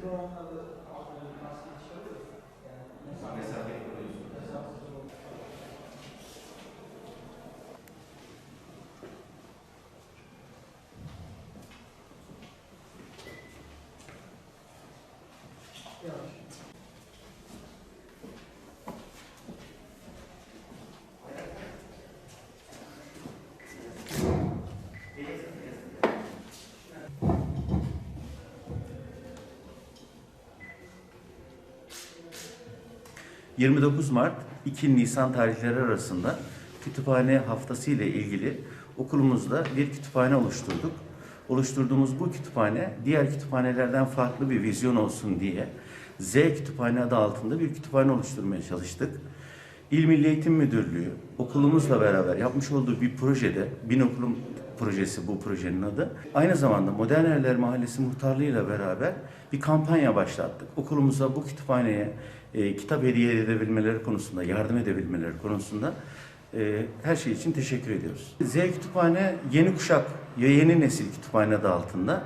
不29 Mart 2 Nisan tarihleri arasında kütüphane haftası ile ilgili okulumuzda bir kütüphane oluşturduk. Oluşturduğumuz bu kütüphane diğer kütüphanelerden farklı bir vizyon olsun diye Z Kütüphane adı altında bir kütüphane oluşturmaya çalıştık. İl Milli Eğitim Müdürlüğü okulumuzla beraber yapmış olduğu bir projede, Bin Okulum projesi bu projenin adı. Aynı zamanda Modern Erler Mahallesi Muhtarlığı ile beraber bir kampanya başlattık. Okulumuza bu kütüphaneye e, kitap hediye edebilmeleri konusunda, yardım edebilmeleri konusunda e, her şey için teşekkür ediyoruz. Z Kütüphane yeni kuşak ve yeni nesil kütüphane adı altında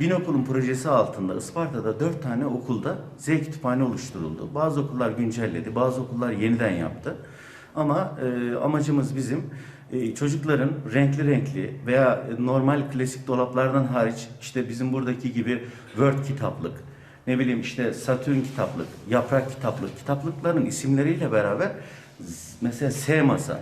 Bin Okulun projesi altında Isparta'da dört tane okulda Z kütüphane oluşturuldu. Bazı okullar güncelledi, bazı okullar yeniden yaptı. Ama e, amacımız bizim e, çocukların renkli renkli veya normal klasik dolaplardan hariç işte bizim buradaki gibi Word kitaplık, ne bileyim işte Satürn kitaplık, Yaprak kitaplık, kitaplıkların isimleriyle beraber mesela S masa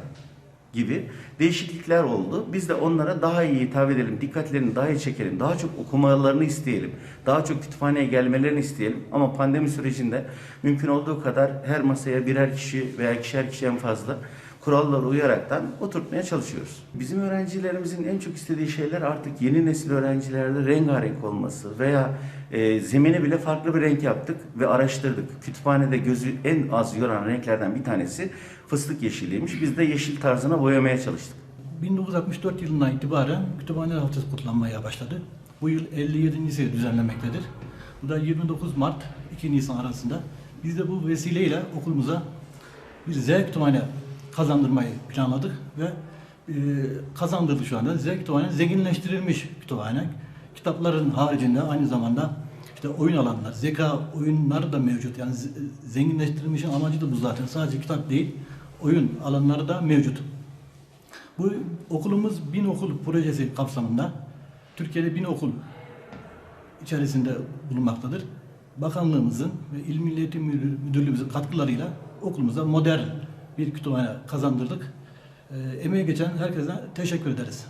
gibi değişiklikler oldu. Biz de onlara daha iyi hitap edelim, dikkatlerini daha iyi çekelim, daha çok okumalarını isteyelim, daha çok kütüphaneye gelmelerini isteyelim. Ama pandemi sürecinde mümkün olduğu kadar her masaya birer kişi veya ikişer kişiden fazla kurallara uyaraktan oturtmaya çalışıyoruz. Bizim öğrencilerimizin en çok istediği şeyler artık yeni nesil öğrencilerde rengarenk olması veya e, zemini bile farklı bir renk yaptık ve araştırdık. Kütüphanede gözü en az yoran renklerden bir tanesi fıstık yeşiliymiş. Biz de yeşil tarzına boyamaya çalıştık. 1964 yılından itibaren kütüphane haftası kutlanmaya başladı. Bu yıl 57.si düzenlenmektedir. Bu da 29 Mart 2 Nisan arasında. Biz de bu vesileyle okulumuza bir Z kütüphane kazandırmayı planladık ve e, kazandırdı şu anda. Z kütüphane zenginleştirilmiş kütüphane. Kitapların haricinde aynı zamanda işte oyun alanlar, zeka oyunları da mevcut. Yani zenginleştirilmişin amacı da bu zaten. Sadece kitap değil, oyun alanları da mevcut. Bu okulumuz bin okul projesi kapsamında Türkiye'de bin okul içerisinde bulunmaktadır. Bakanlığımızın ve İl Milli Eğitim Müdür- Müdürlüğümüzün katkılarıyla okulumuza modern bir kütüphane kazandırdık. Ee, emeği geçen herkese teşekkür ederiz.